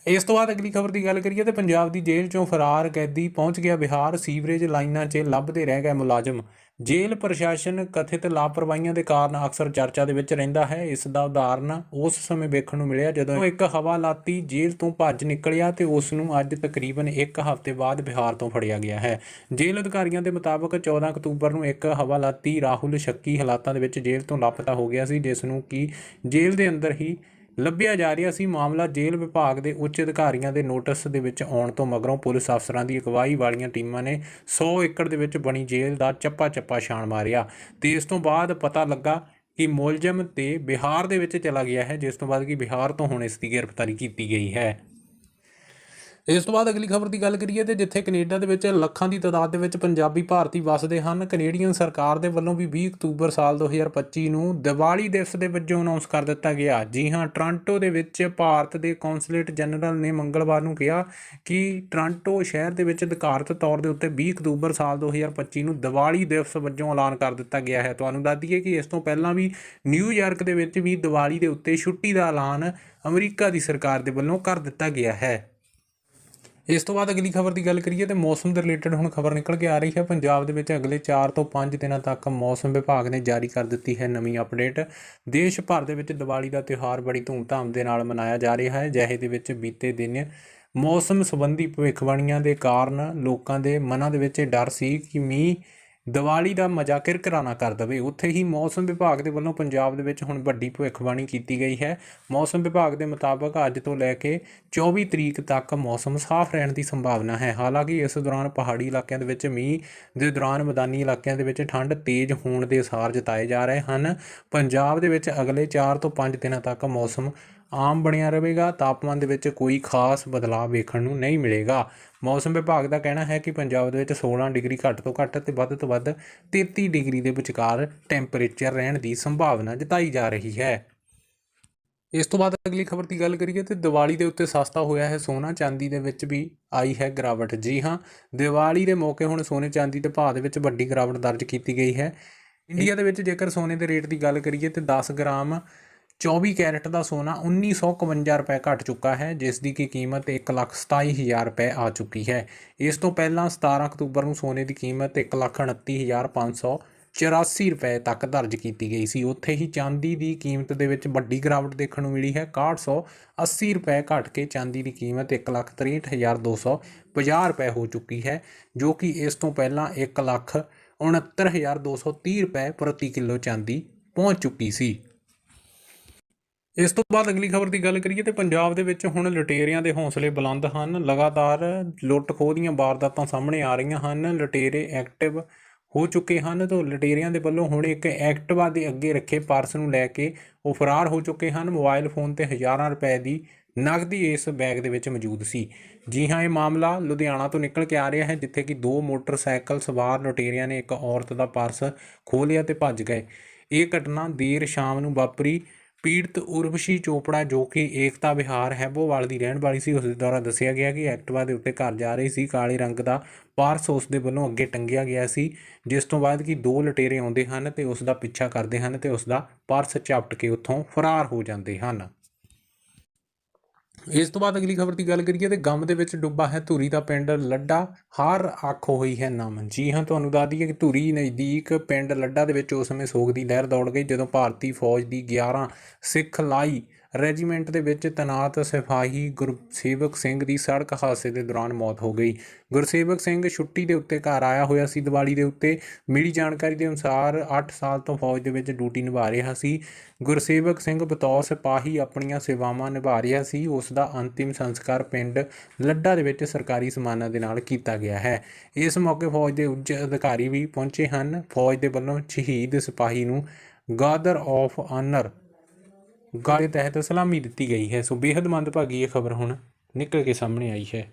S1: ਇਸ ਤੋਂ ਬਾਅਦ ਅਗਲੀ ਖਬਰ ਦੀ ਗੱਲ ਕਰੀਏ ਤੇ ਪੰਜਾਬ ਦੀ ਜੇਲ੍ਹ ਚੋਂ ਫਰਾਰ ਕੈਦੀ ਪਹੁੰਚ ਗਿਆ ਬਿਹਾਰ, ਸੀਵਰੇਜ ਲਾਈਨਾਂ 'ਚ ਲੱਭਦੇ ਰਹਿ ਗਏ ਮੁਲਾਜ਼ਮ। ਜੇਲ੍ਹ ਪ੍ਰਸ਼ਾਸਨ ਕਥਿਤ ਲਾਪਰਵਾਹੀਆਂ ਦੇ ਕਾਰਨ ਅਕਸਰ ਚਰਚਾ ਦੇ ਵਿੱਚ ਰਹਿੰਦਾ ਹੈ। ਇਸ ਦਾ ਉਦਾਹਰਨ ਉਸ ਸਮੇਂ ਵੇਖਣ ਨੂੰ ਮਿਲਿਆ ਜਦੋਂ ਇੱਕ ਹਵਾਲਾਤੀ ਜੇਲ੍ਹ ਤੋਂ ਭੱਜ ਨਿਕਲਿਆ ਤੇ ਉਸ ਨੂੰ ਅੱਜ ਤਕਰੀਬਨ ਇੱਕ ਹਫ਼ਤੇ ਬਾਅਦ ਬਿਹਾਰ ਤੋਂ ਫੜਿਆ ਗਿਆ ਹੈ। ਜੇਲ੍ਹ ਅਧਿਕਾਰੀਆਂ ਦੇ ਮੁਤਾਬਕ 14 ਅਕਤੂਬਰ ਨੂੰ ਇੱਕ ਹਵਾਲਾਤੀ ਰਾਹੁਲ ਸ਼ੱਕੀ ਹਾਲਾਤਾਂ ਦੇ ਵਿੱਚ ਜੇਲ੍ਹ ਤੋਂ ਲਾਪਤਾ ਹੋ ਗਿਆ ਸੀ, ਜਿਸ ਨੂੰ ਕਿ ਜੇਲ੍ਹ ਦੇ ਅੰਦਰ ਹੀ ਲੱਭਿਆ ਜਾ ਰਿਹਾ ਸੀ। ਮਾਮਲਾ ਜੇਲ੍ਹ ਵਿਭਾਗ ਦੇ ਉੱਚ ਅਧਿਕਾਰੀਆਂ ਦੇ ਨੋਟਿਸ ਦੇ ਵਿੱਚ ਆਉਣ ਤੋਂ ਮਗਰੋਂ ਪੁਲਿਸ ਅਫਸਰਾਂ ਦੀ ਅਗਵਾਈ ਵਾਲੀਆਂ ਟੀਮਾਂ ਨੇ 100 ਏਕੜ ਦੇ ਵਿੱਚ ਬਣੀ ਜੇਲ੍ਹ ਦਾ ਚੱਪਾ ਚੱਪਾ ਛਾਣ ਮਾਰਿਆ। ਤੇ ਇਸ ਤੋਂ ਬਾਅਦ ਪਤਾ ਲੱਗਾ ਕਿ ਮੁਲਜ਼ਮ ਤੇ ਬਿਹਾਰ ਦੇ ਵਿੱਚ ਚਲਾ ਗਿਆ ਹੈ, ਜਿਸ ਤੋਂ ਬਾਅਦ ਕਿ ਬਿਹਾਰ ਤੋਂ ਹੁਣ ਇਸ ਦੀ ਗ੍ਰਿਫਤਾਰੀ ਕੀਤੀ ਗਈ ਹੈ। ਇਸ ਤੋਂ ਬਾਅਦ ਅਗਲੀ ਖਬਰ ਦੀ ਗੱਲ ਕਰੀਏ ਤੇ ਜਿੱਥੇ ਕੈਨੇਡਾ ਦੇ ਵਿੱਚ ਲੱਖਾਂ ਦੀ ਤਾਦਾਦ ਦੇ ਵਿੱਚ ਪੰਜਾਬੀ ਭਾਰਤੀ ਵੱਸਦੇ ਹਨ, ਕੈਨੇਡੀਅਨ ਸਰਕਾਰ ਦੇ ਵੱਲੋਂ ਵੀ 20 ਅਕਤੂਬਰ ਸਾਲ 2025 ਨੂੰ ਦੀਵਾਲੀ ਦਿਵਸ ਦੇ ਵਜੋਂ ਅਨਾਉਂਸ ਕਰ ਦਿੱਤਾ ਗਿਆ। ਜੀ ਹਾਂ, ਟੋਰਾਂਟੋ ਦੇ ਵਿੱਚ ਭਾਰਤ ਦੇ ਕੌਂਸੂਲੇਟ ਜਨਰਲ ਨੇ ਮੰਗਲਵਾਰ ਨੂੰ ਕਿਹਾ ਕਿ ਟੋਰਾਂਟੋ ਸ਼ਹਿਰ ਦੇ ਵਿੱਚ ਅਧਿਕਾਰਤ ਤੌਰ ਦੇ ਉੱਤੇ 20 ਅਕਤੂਬਰ ਸਾਲ 2025 ਨੂੰ ਦੀਵਾਲੀ ਦਿਵਸ ਵਜੋਂ ਐਲਾਨ ਕਰ ਦਿੱਤਾ ਗਿਆ ਹੈ। ਤੁਹਾਨੂੰ ਦੱਸ ਦਈਏ ਕਿ ਇਸ ਤੋਂ ਪਹਿਲਾਂ ਵੀ ਨਿਊਯਾਰਕ ਦੇ ਵਿੱਚ ਵੀ ਦੀਵਾਲੀ ਦੇ ਉੱਤੇ ਛੁੱਟੀ ਦਾ ਐਲਾਨ ਅਮਰੀਕਾ ਦੀ ਸਰਕਾਰ ਦੇ ਵੱਲੋਂ ਕਰ ਦਿੱਤਾ ਗਿਆ ਹੈ। ਇਸ ਤੋਂ ਬਾਅਦ ਅਗਲੀ ਖਬਰ ਦੀ ਗੱਲ ਕਰੀਏ ਤੇ ਮੌਸਮ ਦੇ ਰਿਲੇਟਡ ਹੁਣ ਖਬਰ ਨਿਕਲ ਕੇ ਆ ਰਹੀ ਹੈ। ਪੰਜਾਬ ਦੇ ਵਿੱਚ ਅਗਲੇ 4 ਤੋਂ 5 ਦਿਨਾਂ ਤੱਕ ਮੌਸਮ ਵਿਭਾਗ ਨੇ ਜਾਰੀ ਕਰ ਦਿੱਤੀ ਹੈ ਨਵੀਂ ਅਪਡੇਟ। ਦੇਸ਼ ਭਰ ਦੇ ਵਿੱਚ ਦੀਵਾਲੀ ਦਾ ਤਿਉਹਾਰ ਬੜੀ ਧੂਮਧਾਮ ਦੇ ਨਾਲ ਮਨਾਇਆ ਜਾ ਰਿਹਾ ਹੈ। ਜਿਹੇ ਦੇ ਵਿੱਚ ਬੀਤੇ ਦਿਨ ਮੌਸਮ ਸੰਬੰਧੀ ਭਵਿੱਖਬਾਣੀਆਂ ਦੇ ਕਾਰਨ ਲੋਕਾਂ ਦੇ ਮਨਾਂ ਦੇ ਵਿੱਚ ਇਹ ਡਰ ਸੀ ਕਿ ਮੀਂਹ ਦੀਵਾਲੀ ਦਾ ਮਜ਼ਾ ਕਿਰਕਿਰਾ ਕਰ ਦਵੇ। ਉੱਥੇ ਹੀ ਮੌਸਮ ਵਿਭਾਗ ਦੇ ਵੱਲੋਂ ਪੰਜਾਬ ਦੇ ਵਿੱਚ ਹੁਣ ਵੱਡੀ ਭਵਿੱਖਬਾਣੀ ਕੀਤੀ ਗਈ ਹੈ। ਮੌਸਮ ਵਿਭਾਗ ਦੇ ਮੁਤਾਬਕ ਅੱਜ ਤੋਂ ਲੈ ਕੇ 24 ਤਰੀਕ ਤੱਕ ਮੌਸਮ ਸਾਫ਼ ਰਹਿਣ ਦੀ ਸੰਭਾਵਨਾ ਹੈ। ਹਾਲਾਂਕਿ ਇਸ ਦੌਰਾਨ ਪਹਾੜੀ ਇਲਾਕਿਆਂ ਦੇ ਵਿੱਚ ਮੀਂਹ ਦੇ ਦੌਰਾਨ ਮੈਦਾਨੀ ਇਲਾਕਿਆਂ ਦੇ ਵਿੱਚ ਠੰਡ ਤੇਜ਼ ਹੋਣ ਦੇ ਅਸਾਰ ਜਤਾਏ ਜਾ ਰਹੇ ਹਨ। ਪੰਜਾਬ ਦੇ ਵਿੱਚ ਅਗਲੇ 4 ਤੋਂ 5 ਦਿਨਾਂ ਤੱਕ ਮੌਸਮ ਆਮ ਬਣਿਆ ਰਹੇਗਾ, ਤਾਪਮਾਨ ਦੇ ਵਿੱਚ ਕੋਈ ਖਾਸ ਬਦਲਾਅ ਵੇਖਣ ਨੂੰ ਨਹੀਂ ਮਿਲੇਗਾ। ਮੌਸਮ ਵਿਭਾਗ ਦਾ ਕਹਿਣਾ ਹੈ ਕਿ ਪੰਜਾਬ ਦੇ ਵਿੱਚ 16 ਡਿਗਰੀ ਘੱਟ ਤੋਂ ਘੱਟ ਤੇ ਵੱਧ ਤੋਂ ਵੱਧ 33 ਡਿਗਰੀ ਦੇ ਵਿਚਕਾਰ ਟੈਂਪਰੇਚਰ ਰਹਿਣ ਦੀ ਸੰਭਾਵਨਾ ਜਤਾਈ ਜਾ ਰਹੀ ਹੈ। ਇਸ ਤੋਂ ਬਾਅਦ ਅਗਲੀ ਖਬਰ ਦੀ ਗੱਲ ਕਰੀਏ ਤੇ ਦੀਵਾਲੀ ਦੇ ਉੱਤੇ ਸਸਤਾ ਹੋਇਆ ਹੈ ਸੋਨਾ, ਚਾਂਦੀ ਦੇ ਵਿੱਚ ਵੀ ਆਈ ਹੈ ਗਿਰਾਵਟ। ਜੀ ਹਾਂ, ਦੀਵਾਲੀ ਦੇ ਮੌਕੇ ਹੁਣ ਸੋਨੇ, ਚਾਂਦੀ ਦੇ ਭਾਅ ਦੇ ਵਿੱਚ ਵੱਡੀ ਗਿਰਾਵਟ ਦਰਜ ਕੀਤੀ ਗਈ ਹੈ। ਇੰਡੀਆ ਦੇ ਵਿੱਚ ਜੇਕਰ ਸੋਨੇ ਦੇ ਰੇਟ ਦੀ ਗੱਲ ਕਰੀਏ ਤੇ 10 ਗ੍ਰਾਮ 24 ਕੈਰਟ ਦਾ ਸੋਨਾ 1951 ਰੁਪਏ ਘਟ ਚੁੱਕਾ ਹੈ, ਜਿਸ ਦੀ ਕੀ ਕੀਮਤ 127000 ਰੁਪਏ ਆ ਚੁੱਕੀ ਹੈ। ਇਸ ਤੋਂ ਪਹਿਲਾਂ 17 ਅਕਤੂਬਰ ਨੂੰ ਸੋਨੇ ਦੀ ਕੀਮਤ 129584 ਰੁਪਏ ਤੱਕ ਦਰਜ ਕੀਤੀ ਗਈ ਸੀ। ਉੱਥੇ ਹੀ ਚਾਂਦੀ ਦੀ ਕੀਮਤ ਦੇ ਵਿੱਚ ਵੱਡੀ ਗਿਰਾਵਟ ਦੇਖਣ ਨੂੰ ਮਿਲੀ ਹੈ। 6180 ਰੁਪਏ ਘਟ ਕੇ ਚਾਂਦੀ ਦੀ ਕੀਮਤ 163250 ਰੁਪਏ ਹੋ ਚੁੱਕੀ ਹੈ, ਜੋ ਕਿ ਇਸ ਤੋਂ ਪਹਿਲਾਂ 169230 ਰੁਪਏ ਪ੍ਰਤੀ ਕਿਲੋ ਚਾਂਦੀ ਪਹੁੰਚ ਚੁੱਕੀ ਸੀ। ਇਸ ਤੋਂ ਬਾਅਦ ਅਗਲੀ ਖਬਰ ਦੀ ਗੱਲ ਕਰੀਏ ਤੇ ਪੰਜਾਬ ਦੇ ਵਿੱਚ ਹੁਣ ਲੁਟੇਰਿਆਂ ਦੇ ਹੌਸਲੇ ਬੁਲੰਦ ਹਨ। ਲਗਾਤਾਰ ਲੁੱਟ ਖੋਹ ਦੀਆਂ ਵਾਰਦਾਤਾਂ ਸਾਹਮਣੇ ਆ ਰਹੀਆਂ ਹਨ। ਲੁਟੇਰੇ ਐਕਟਿਵ ਹੋ ਚੁੱਕੇ ਹਨ ਤੋਂ ਲੁਟੇਰਿਆਂ ਦੇ ਵੱਲੋਂ ਹੁਣ ਇੱਕ ਐਕਟਿਵਾ ਦੇ ਅੱਗੇ ਰੱਖੇ ਪਰਸ ਨੂੰ ਲੈ ਕੇ ਉਹ ਫਰਾਰ ਹੋ ਚੁੱਕੇ ਹਨ। ਮੋਬਾਈਲ ਫੋਨ ਤੇ ਹਜ਼ਾਰਾਂ ਰੁਪਏ ਦੀ ਨਕਦੀ ਇਸ ਬੈਗ ਦੇ ਵਿੱਚ ਮੌਜੂਦ ਸੀ। ਜੀ ਹਾਂ, ਇਹ ਮਾਮਲਾ ਲੁਧਿਆਣਾ ਤੋਂ ਨਿਕਲ ਕੇ ਆ ਰਿਹਾ ਹੈ, ਜਿੱਥੇ ਕਿ ਦੋ ਮੋਟਰਸਾਈਕਲ ਸਵਾਰ ਲੁਟੇਰਿਆਂ ਨੇ ਇੱਕ ਔਰਤ ਦਾ ਪਰਸ ਖੋਹ ਲਿਆ ਤੇ ਭੱਜ ਗਏ। ਇਹ ਘਟਨਾ ਦੇਰ ਸ਼ਾਮ ਨੂੰ ਵਾਪਰੀ। ਪੀੜਤ ਉਰਵਸ਼ੀ ਚੋਪੜਾ ਜੋ ਕਿ ਏਕਤਾ, ਵਿਹਾਰ, ਹੈਬੋਵਾਲ ਦੀ ਰਹਿਣ ਵਾਲੀ ਸੀ, ਉਸ ਦੇ ਦੁਆਰਾ ਦੱਸਿਆ ਗਿਆ ਕਿ ਐਕਟਿਵਾ ਦੇ ਉੱਤੇ ਘਰ ਜਾ ਰਹੀ ਸੀ। ਕਾਲੇ ਰੰਗ ਦਾ ਪਾਰਸ ਉਸ ਦੇ ਵੱਲੋਂ ਅੱਗੇ ਟੰਗਿਆ ਗਿਆ ਸੀ, ਜਿਸ ਤੋਂ ਬਾਅਦ ਕਿ ਦੋ ਲਟੇਰੇ ਆਉਂਦੇ ਹਨ ਤੇ ਉਸ ਦਾ ਪਿੱਛਾ ਕਰਦੇ ਹਨ ਤੇ ਉਸ ਦਾ ਪਰਸ ਝਪਟ ਕੇ ਉੱਥੋਂ ਫਰਾਰ ਹੋ ਜਾਂਦੇ ਹਨ। ਇਸ ਤੋਂ ਬਾਅਦ ਅਗਲੀ ਖਬਰ ਦੀ ਗੱਲ ਕਰੀਏ ਤੇ ਗਮ ਦੇ ਵਿੱਚ ਡੁੱਬਾ ਹੈ ਧੂਰੀ ਦਾ ਪਿੰਡ ਲੱਡਾ। ਹਰ ਅੱਖ ਹੋਈ ਹੈ ਨਮ ਜੀ ਹਾਂ, ਤੁਹਾਨੂੰ ਦੱਸ ਦਈਏ ਕਿ ਧੂਰੀ ਨਜ਼ਦੀਕ ਪਿੰਡ ਲੱਡਾ ਦੇ ਵਿੱਚ ਉਸ ਸਮੇਂ ਸੋਗ ਦੀ ਲਹਿਰ ਦੌੜ ਗਈ ਜਦੋਂ ਭਾਰਤੀ ਫੌਜ ਦੀ 11 ਸਿੱਖ ਲਾਈ ਰੈਜੀਮੈਂਟ ਦੇ ਵਿੱਚ ਤੈਨਾਤ ਸਿਪਾਹੀ ਗੁਰਸੇਵਕ ਸਿੰਘ ਦੀ ਸੜਕ ਹਾਦਸੇ ਦੇ ਦੌਰਾਨ ਮੌਤ ਹੋ ਗਈ। ਗੁਰਸੇਵਕ ਸਿੰਘ ਛੁੱਟੀ ਦੇ ਉੱਤੇ ਘਰ ਆਇਆ ਹੋਇਆ ਸੀ। ਦੀਵਾਲੀ ਦੇ ਉੱਤੇ ਮਿਲੀ ਜਾਣਕਾਰੀ ਦੇ ਅਨੁਸਾਰ 8 ਸਾਲ ਤੋਂ ਫੌਜ ਦੇ ਵਿੱਚ ਡਿਊਟੀ ਨਿਭਾ ਰਿਹਾ ਸੀ। ਗੁਰਸੇਵਕ ਸਿੰਘ ਬਤੌਰ ਸਿਪਾਹੀ ਆਪਣੀਆਂ ਸੇਵਾਵਾਂ ਨਿਭਾ ਰਿਹਾ ਸੀ। ਉਸ ਦਾ ਅੰਤਿਮ ਸੰਸਕਾਰ ਪਿੰਡ ਲੱਡਾ ਦੇ ਵਿੱਚ ਸਰਕਾਰੀ ਸਨਮਾਨਾਂ ਦੇ ਨਾਲ ਕੀਤਾ ਗਿਆ ਹੈ। ਇਸ ਮੌਕੇ ਫੌਜ ਦੇ ਉੱਚ ਅਧਿਕਾਰੀ ਵੀ ਪਹੁੰਚੇ ਹਨ। ਫੌਜ ਦੇ ਵੱਲੋਂ ਸ਼ਹੀਦ ਸਿਪਾਹੀ ਨੂੰ ਗਾਦਰ ਆਫ ਆਨਰ ਗਾੜੇ ਤਹਿਤ ਸਲਾਮੀ ਦਿੱਤੀ ਗਈ ਹੈ। ਸੋ ਬੇहद ਮੰਦਭਾਗੀ ਇਹ ਖਬਰ ਹੁਣ ਨਿਕਲ ਕੇ ਸਾਹਮਣੇ ਆਈ ਹੈ।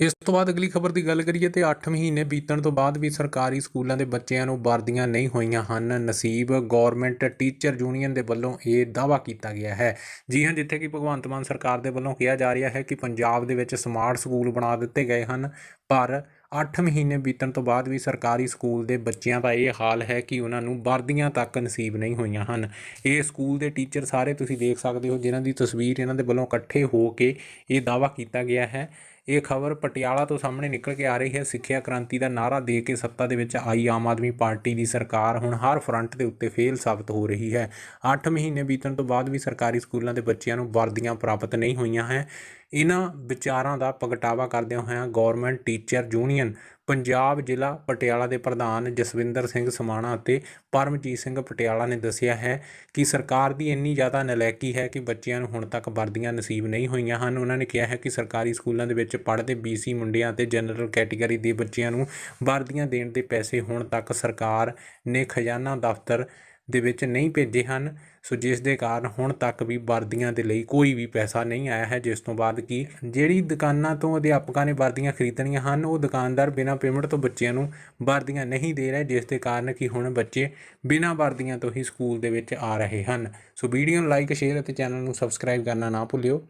S1: ਇਸ ਤੋਂ ਬਾਅਦ ਅਗਲੀ ਖਬਰ ਦੀ ਗੱਲ ਕਰੀਏ ਤੇ 8 ਮਹੀਨੇ ਬੀਤਣ ਤੋਂ ਬਾਅਦ ਵੀ ਸਰਕਾਰੀ ਸਕੂਲਾਂ ਦੇ ਬੱਚਿਆਂ ਨੂੰ ਵਰਦੀਆਂ ਨਹੀਂ ਹੋਈਆਂ ਹਨ। ਨਸੀਬ ਗਵਰਨਮੈਂਟ ਟੀਚਰ ਯੂਨੀਅਨ ਦੇ ਵੱਲੋਂ ਇਹ ਦਾਅਵਾ ਕੀਤਾ ਗਿਆ ਹੈ। ਜੀ ਹਾਂ, ਜਿੱਥੇ ਕਿ ਭਗਵੰਤ ਮਾਨ ਸਰਕਾਰ ਦੇ ਵੱਲੋਂ ਕਿਹਾ ਜਾ ਰਿਹਾ ਹੈ ਕਿ ਪੰਜਾਬ ਦੇ ਵਿੱਚ ਸਮਾਰਟ ਸਕੂਲ ਬਣਾ ਦਿੱਤੇ ਗਏ ਹਨ, ਪਰ 8 ਮਹੀਨੇ ਬੀਤਣ ਤੋਂ ਬਾਅਦ ਵੀ ਸਰਕਾਰੀ ਸਕੂਲ ਦੇ ਬੱਚਿਆਂ ਦਾ ਇਹ ਹਾਲ ਹੈ ਕਿ ਉਹਨਾਂ ਨੂੰ ਵਰਦੀਆਂ ਤੱਕ ਨਸੀਬ ਨਹੀਂ ਹੋਈਆਂ ਹਨ। ਇਹ ਸਕੂਲ ਦੇ ਟੀਚਰ ਸਾਰੇ ਤੁਸੀਂ ਦੇਖ ਸਕਦੇ ਹੋ ਜਿਨ੍ਹਾਂ ਦੀ ਤਸਵੀਰ ਇਹਨਾਂ ਦੇ ਵੱਲੋਂ ਇਕੱਠੇ ਹੋ ਕੇ ਇਹ ਦਾਅਵਾ ਕੀਤਾ ਗਿਆ ਹੈ। ਇਹ ਖਬਰ ਪਟਿਆਲਾ ਤੋਂ ਸਾਹਮਣੇ ਨਿਕਲ ਕੇ ਆ ਰਹੀ ਹੈ। ਸਿੱਖਿਆ ਕ੍ਰਾਂਤੀ ਦਾ ਨਾਅਰਾ ਦੇ ਕੇ ਸੱਤਾ ਦੇ ਵਿੱਚ ਆਈ ਆਮ ਆਦਮੀ ਪਾਰਟੀ ਦੀ ਸਰਕਾਰ ਹੁਣ ਹਰ ਫਰੰਟ ਦੇ ਉੱਤੇ ਫੇਲ ਸਾਬਤ ਹੋ ਰਹੀ ਹੈ। 8 ਮਹੀਨੇ ਬੀਤਣ ਤੋਂ ਬਾਅਦ ਵੀ ਸਰਕਾਰੀ ਸਕੂਲਾਂ ਦੇ ਬੱਚਿਆਂ ਨੂੰ ਵਰਦੀਆਂ ਪ੍ਰਾਪਤ ਨਹੀਂ ਹੋਈਆਂ ਹੈ। ਇਹਨਾਂ ਵਿਚਾਰਾਂ ਦਾ ਪ੍ਰਗਟਾਵਾ ਕਰਦਿਆਂ ਹੋਇਆਂ ਗਵਰਨਮੈਂਟ ਟੀਚਰ ਯੂਨੀਅਨ ਪੰਜਾਬ ਜ਼ਿਲ੍ਹਾ ਪਟਿਆਲਾ ਦੇ ਪ੍ਰਧਾਨ ਜਸਵਿੰਦਰ ਸਿੰਘ ਸਮਾਣਾ ਅਤੇ ਪਰਮਜੀਤ ਸਿੰਘ ਪਟਿਆਲਾ ਨੇ ਦੱਸਿਆ ਹੈ ਕਿ ਸਰਕਾਰ ਦੀ ਇੰਨੀ ਜ਼ਿਆਦਾ ਨਲਾਇਕੀ ਹੈ ਕਿ ਬੱਚਿਆਂ ਨੂੰ ਹੁਣ ਤੱਕ ਵਰਦੀਆਂ ਨਸੀਬ ਨਹੀਂ ਹੋਈਆਂ ਹਨ। ਉਹਨਾਂ ਨੇ ਕਿਹਾ ਹੈ ਕਿ ਸਰਕਾਰੀ ਸਕੂਲਾਂ ਦੇ ਵਿੱਚ ਪੜ੍ਹਦੇ BC ਮੁੰਡਿਆਂ ਅਤੇ ਜਨਰਲ ਕੈਟਾਗਰੀ ਦੇ ਬੱਚਿਆਂ ਨੂੰ ਵਰਦੀਆਂ ਦੇਣ ਦੇ ਪੈਸੇ ਹੁਣ ਤੱਕ ਸਰਕਾਰ ਨੇ ਖਜ਼ਾਨਾ ਦਫ਼ਤਰ ਦੇ ਵਿੱਚ ਨਹੀਂ ਭੇਜੇ ਹਨ। ਸੋ ਜਿਸ ਦੇ ਕਾਰਨ ਹੁਣ ਤੱਕ ਵੀ ਵਰਦੀਆਂ ਦੇ ਲਈ ਕੋਈ ਵੀ ਪੈਸਾ ਨਹੀਂ ਆਇਆ ਹੈ। ਜਿਸ ਤੋਂ ਬਾਅਦ ਕਿ ਜਿਹੜੀ ਦੁਕਾਨਾਂ ਤੋਂ ਅਧਿਆਪਕਾਂ ਨੇ ਵਰਦੀਆਂ ਖਰੀਦਣੀਆਂ ਹਨ, ਉਹ ਦੁਕਾਨਦਾਰ ਬਿਨਾਂ ਪੇਮੈਂਟ ਤੋਂ ਬੱਚਿਆਂ ਨੂੰ ਵਰਦੀਆਂ ਨਹੀਂ ਦੇ ਰਿਹਾ, ਜਿਸ ਦੇ ਕਾਰਨ ਕਿ ਹੁਣ ਬੱਚੇ ਬਿਨਾਂ ਵਰਦੀਆਂ ਤੋਂ ਹੀ ਸਕੂਲ ਦੇ ਵਿੱਚ ਆ ਰਹੇ ਹਨ। ਸੋ ਵੀਡੀਓ ਨੂੰ ਲਾਈਕ, ਸ਼ੇਅਰ ਅਤੇ ਚੈਨਲ ਨੂੰ ਸਬਸਕ੍ਰਾਈਬ ਕਰਨਾ ਨਾ ਭੁੱਲਿਓ।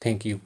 S1: Thank you.